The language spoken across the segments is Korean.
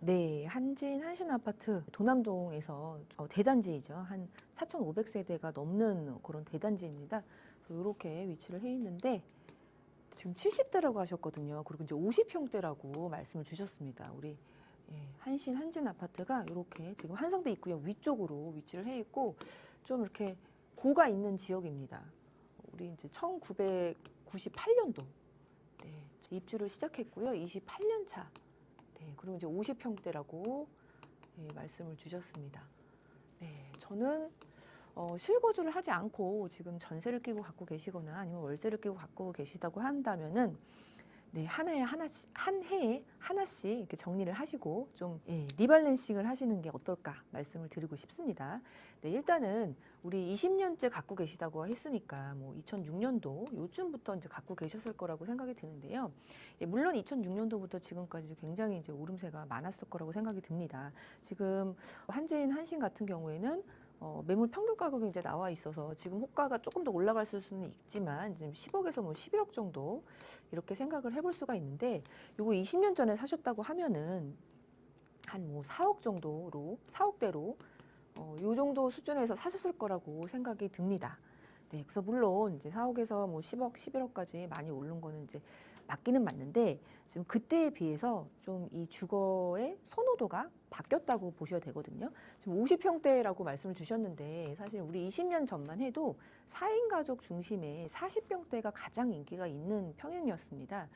네, 한진 한신 아파트 도남동에서 어, 대단지이죠. 한 4,500세대가 넘는 그런 대단지입니다. 이렇게 위치를 해 있는데 지금 70대라고 하셨거든요. 그리고 이제 50평대라고 말씀을 주셨습니다. 우리 예, 한신 한진 아파트가 이렇게 지금 한성대 입구역 위쪽으로 위치를 해 있고 좀 이렇게 고가 있는 지역입니다. 우리 이제 1998년도 네, 입주를 시작했고요. 28년 차. 네, 그리고 이제 50평대라고 예, 말씀을 주셨습니다. 네, 저는 어, 실거주를 하지 않고 지금 전세를 끼고 갖고 계시거나 아니면 월세를 끼고 갖고 계시다고 한다면은 네, 한 해에 하나씩 한 해에 하나씩 이렇게 정리를 하시고 좀 예, 리밸런싱을 하시는 게 어떨까 말씀을 드리고 싶습니다. 네, 일단은 우리 20년째 갖고 계시다고 했으니까 뭐 2006년도 요쯤부터 이제 갖고 계셨을 거라고 생각이 드는데요. 예, 물론 2006년도부터 지금까지 굉장히 이제 오름세가 많았을 거라고 생각이 듭니다. 지금 한재인 한신 같은 경우에는 어, 매물 평균 가격이 이제 나와 있어서 지금 호가가 조금 더 올라갈 수는 있지만 지금 10억에서 뭐 11억 정도 이렇게 생각을 해볼 수가 있는데 요거 20년 전에 사셨다고 하면은 한 뭐 4억 정도로 4억대로 어, 요 정도 수준에서 사셨을 거라고 생각이 듭니다. 네, 그래서 물론 이제 4억에서 뭐 10억, 11억까지 많이 오른 거는 이제 맞기는 맞는데 지금 그때에 비해서 좀 이 주거의 선호도가 바뀌었다고 보셔야 되거든요. 지금 50평대라고 말씀을 주셨는데 사실 우리 20년 전만 해도 4인 가족 중심의 40평대가 가장 인기가 있는 평형이었습니다.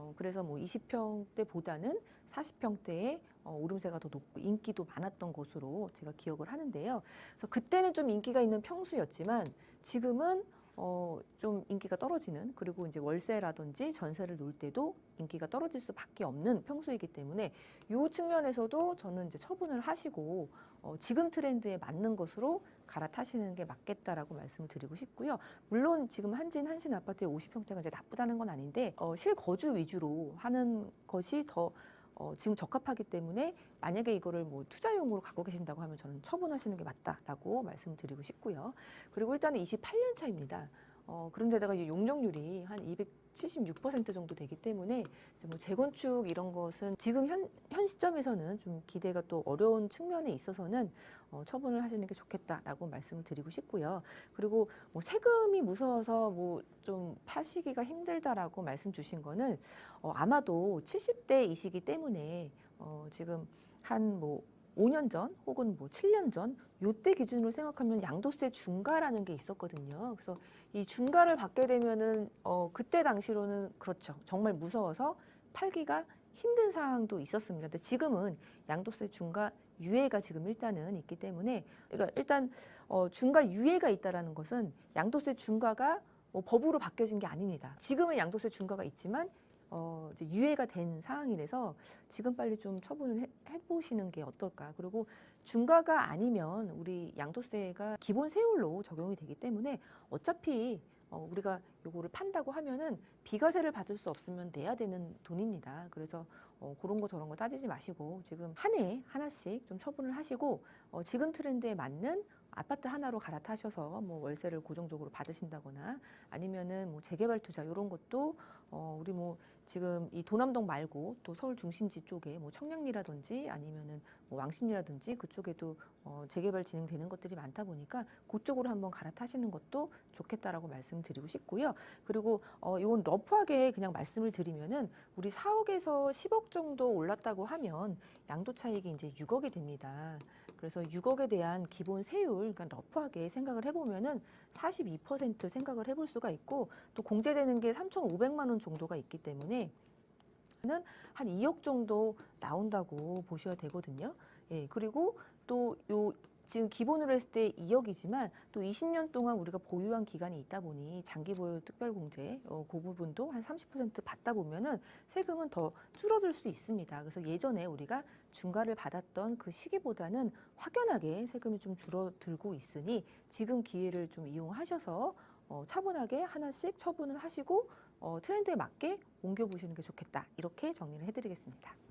어, 그래서 뭐 20평대보다는 40평대에 어, 오름세가 더 높고 인기도 많았던 것으로 제가 기억을 하는데요. 그래서 그때는 좀 인기가 있는 평수였지만 지금은 어, 좀 인기가 떨어지는 그리고 이제 월세라든지 전세를 놓을 때도 인기가 떨어질 수밖에 없는 평수이기 때문에 이 측면에서도 저는 이제 처분을 하시고 어, 지금 트렌드에 맞는 것으로 갈아타시는 게 맞겠다라고 말씀을 드리고 싶고요. 물론 지금 한진 한신 아파트의 50평대가 이제 나쁘다는 건 아닌데 어, 실거주 위주로 하는 것이 더 어, 지금 적합하기 때문에 만약에 이거를 뭐 투자용으로 갖고 계신다고 하면 저는 처분하시는 게 맞다라고 말씀드리고 싶고요. 그리고 일단은 28년 차입니다. 어, 그런데다가 이 용적률이 한 276% 정도 되기 때문에 뭐 재건축 이런 것은 지금 현, 현 시점에서는 좀 기대가 또 어려운 측면에 있어서는 어, 처분을 하시는 게 좋겠다라고 말씀을 드리고 싶고요. 그리고 뭐 세금이 무서워서 뭐 좀 파시기가 힘들다라고 말씀 주신 거는 어, 아마도 70대이시기 때문에 어, 지금 한뭐 5년 전 혹은 뭐 7년 전 요때 기준으로 생각하면 양도세 중과라는 게 있었거든요. 그래서 이 중과를 받게 되면은 어 그때 당시로는 그렇죠. 정말 무서워서 팔기가 힘든 상황도 있었습니다. 근데 지금은 양도세 중과 유예가 지금 일단은 있기 때문에 그러니까 일단 어 중과 유예가 있다라는 것은 양도세 중과가 뭐 법으로 바뀌어진 게 아닙니다. 지금은 양도세 중과가 있지만 어, 이제 유예가 된 상황이라서 지금 빨리 좀 처분을 해, 해보시는 게 어떨까. 그리고 중과가 아니면 우리 양도세가 기본 세율로 적용이 되기 때문에 어차피 어, 우리가 요거를 판다고 하면은 비과세를 받을 수 없으면 내야 되는 돈입니다. 그래서 어, 그런 거 저런 거 따지지 마시고 지금 한 해 하나씩 좀 처분을 하시고 어, 지금 트렌드에 맞는 아파트 하나로 갈아타셔서 뭐 월세를 고정적으로 받으신다거나 아니면은 뭐 재개발 투자 이런 것도 어 우리 뭐 지금 이 도남동 말고 또 서울 중심지 쪽에 뭐 청량리라든지 아니면은 뭐 왕십리라든지 그쪽에도 어 재개발 진행되는 것들이 많다 보니까 그쪽으로 한번 갈아타시는 것도 좋겠다라고 말씀드리고 싶고요. 그리고 어 이건 러프하게 그냥 말씀을 드리면은 우리 4억에서 10억 정도 올랐다고 하면 양도 차익이 이제 6억이 됩니다. 그래서 6억에 대한 기본 세율, 그러니까 러프하게 생각을 해보면은 42% 생각을 해볼 수가 있고 또 공제되는 게 3,500만 원 정도가 있기 때문에 는 한 2억 정도 나온다고 보셔야 되거든요. 예, 그리고 또요 지금 기본으로 했을 때 2억이지만 또 20년 동안 우리가 보유한 기간이 있다 보니 장기 보유 특별 공제 어, 그 부분도 한 30% 받다 보면은 세금은 더 줄어들 수 있습니다. 그래서 예전에 우리가 중과를 받았던 그 시기보다는 확연하게 세금이 좀 줄어들고 있으니 지금 기회를 좀 이용하셔서 어, 차분하게 하나씩 처분을 하시고 어, 트렌드에 맞게 옮겨 보시는 게 좋겠다. 이렇게 정리를 해드리겠습니다.